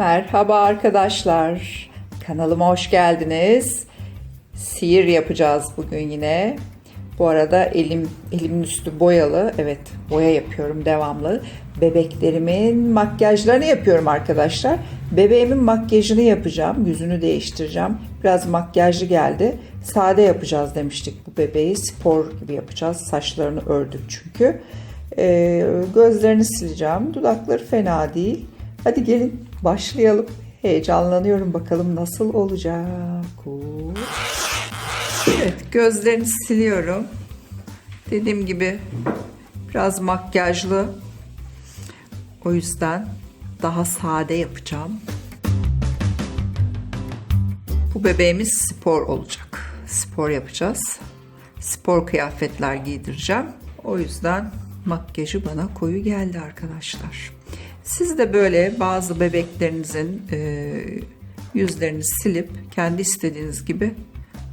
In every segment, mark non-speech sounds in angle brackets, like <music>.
Merhaba arkadaşlar. Kanalıma hoş geldiniz. Sihir yapacağız bugün yine. Bu arada elim elimin üstü boyalı. Evet, boya yapıyorum devamlı. Bebeklerimin makyajlarını yapıyorum arkadaşlar. Bebeğimin makyajını yapacağım. Yüzünü değiştireceğim. Biraz makyajlı geldi. Sade yapacağız demiştik bu bebeği. Spor gibi yapacağız. Saçlarını ördük çünkü. Ee, gözlerini sileceğim. Dudakları fena değil. Hadi gelin başlayalım. Heyecanlanıyorum bakalım nasıl olacak. Evet gözlerini siliyorum. Dediğim gibi biraz makyajlı. O yüzden daha sade yapacağım. Bu bebeğimiz spor olacak. Spor yapacağız. Spor kıyafetler giydireceğim. O yüzden makyajı bana koyu geldi arkadaşlar. Siz de böyle bazı bebeklerinizin e, yüzlerini silip kendi istediğiniz gibi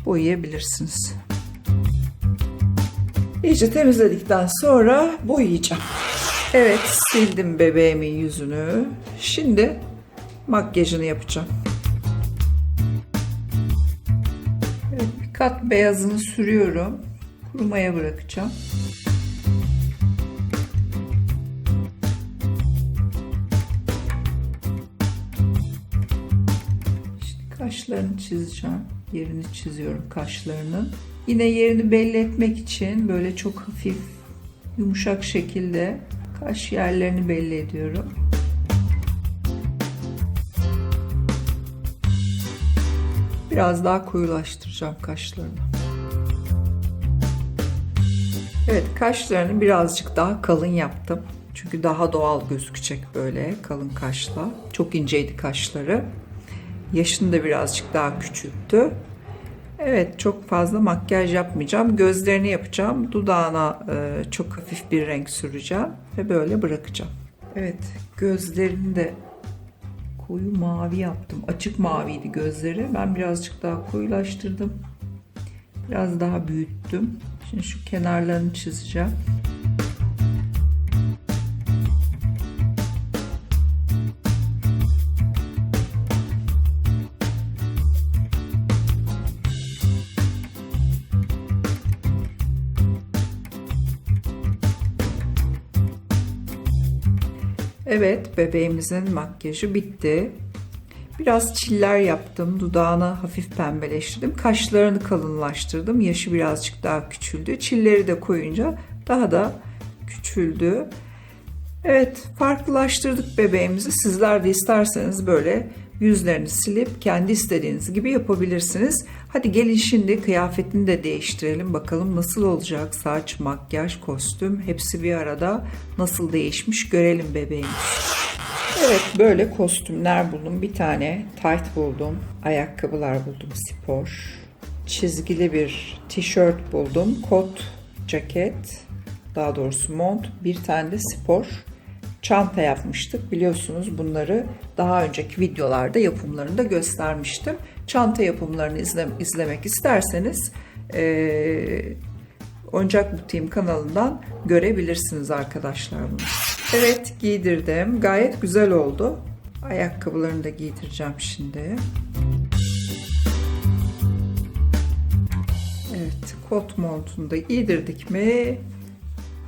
boyayabilirsiniz. İyice temizledikten sonra boyayacağım. Evet sildim bebeğimin yüzünü. Şimdi makyajını yapacağım. Evet, bir kat beyazını sürüyorum. Kurumaya bırakacağım. Kaşlarını çizeceğim. Yerini çiziyorum kaşlarının. Yine yerini belli etmek için böyle çok hafif yumuşak şekilde kaş yerlerini belli ediyorum. Biraz daha koyulaştıracağım kaşlarını. Evet kaşlarını birazcık daha kalın yaptım. Çünkü daha doğal gözükecek böyle kalın kaşla. Çok inceydi kaşları. Yaşını da birazcık daha küçülttü. Evet çok fazla makyaj yapmayacağım. Gözlerini yapacağım. Dudağına e, çok hafif bir renk süreceğim. Ve böyle bırakacağım. Evet gözlerini de koyu mavi yaptım. Açık maviydi gözleri. Ben birazcık daha koyulaştırdım. Biraz daha büyüttüm. Şimdi şu kenarlarını çizeceğim. Evet, bebeğimizin makyajı bitti. Biraz çiller yaptım. Dudağını hafif pembeleştirdim. Kaşlarını kalınlaştırdım. Yaşı birazcık daha küçüldü. Çilleri de koyunca daha da küçüldü. Evet, farklılaştırdık bebeğimizi. Sizler de isterseniz böyle yüzlerini silip kendi istediğiniz gibi yapabilirsiniz. Hadi gelin şimdi kıyafetini de değiştirelim. Bakalım nasıl olacak saç, makyaj, kostüm hepsi bir arada nasıl değişmiş görelim bebeğimiz. Evet böyle kostümler buldum. Bir tane tight buldum. Ayakkabılar buldum spor. Çizgili bir tişört buldum. Kot, ceket, daha doğrusu mont. Bir tane de spor çanta yapmıştık. Biliyorsunuz bunları daha önceki videolarda yapımlarında göstermiştim. Çanta yapımlarını izle, izlemek isterseniz e, Oyuncak Butiğim kanalından görebilirsiniz arkadaşlar bunu. Evet giydirdim. Gayet güzel oldu. Ayakkabılarını da giydireceğim şimdi. Evet kot montunu da giydirdik mi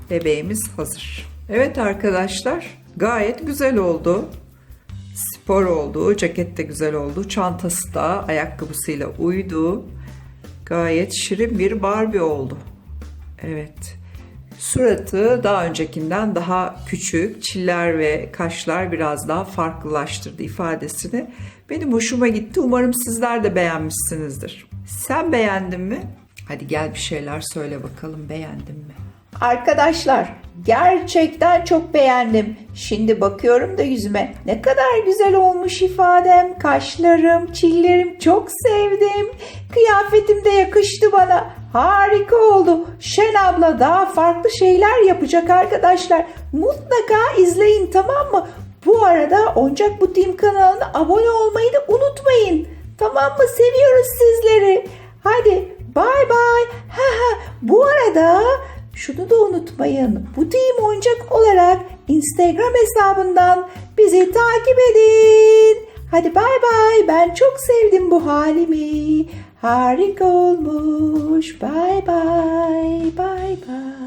bebeğimiz hazır. Evet arkadaşlar gayet güzel oldu. Spor oldu, ceket de güzel oldu. Çantası da ayakkabısıyla uydu. Gayet şirin bir Barbie oldu. Evet. Suratı daha öncekinden daha küçük, çiller ve kaşlar biraz daha farklılaştırdı ifadesini. Benim hoşuma gitti. Umarım sizler de beğenmişsinizdir. Sen beğendin mi? Hadi gel bir şeyler söyle bakalım beğendin mi? Arkadaşlar gerçekten çok beğendim. Şimdi bakıyorum da yüzüme. Ne kadar güzel olmuş ifadem, kaşlarım, çillerim çok sevdim. Kıyafetim de yakıştı bana. Harika oldu. Şen abla daha farklı şeyler yapacak arkadaşlar. Mutlaka izleyin tamam mı? Bu arada Oyuncak Butiğim kanalına abone olmayı da unutmayın. Tamam mı? Seviyoruz sizleri. Hadi bay bay. Ha <laughs> ha bu arada şunu da unutmayın. Bu deyim oyuncak olarak Instagram hesabından bizi takip edin. Hadi bay bay. Ben çok sevdim bu halimi. Harika olmuş. Bay bay. Bay bay.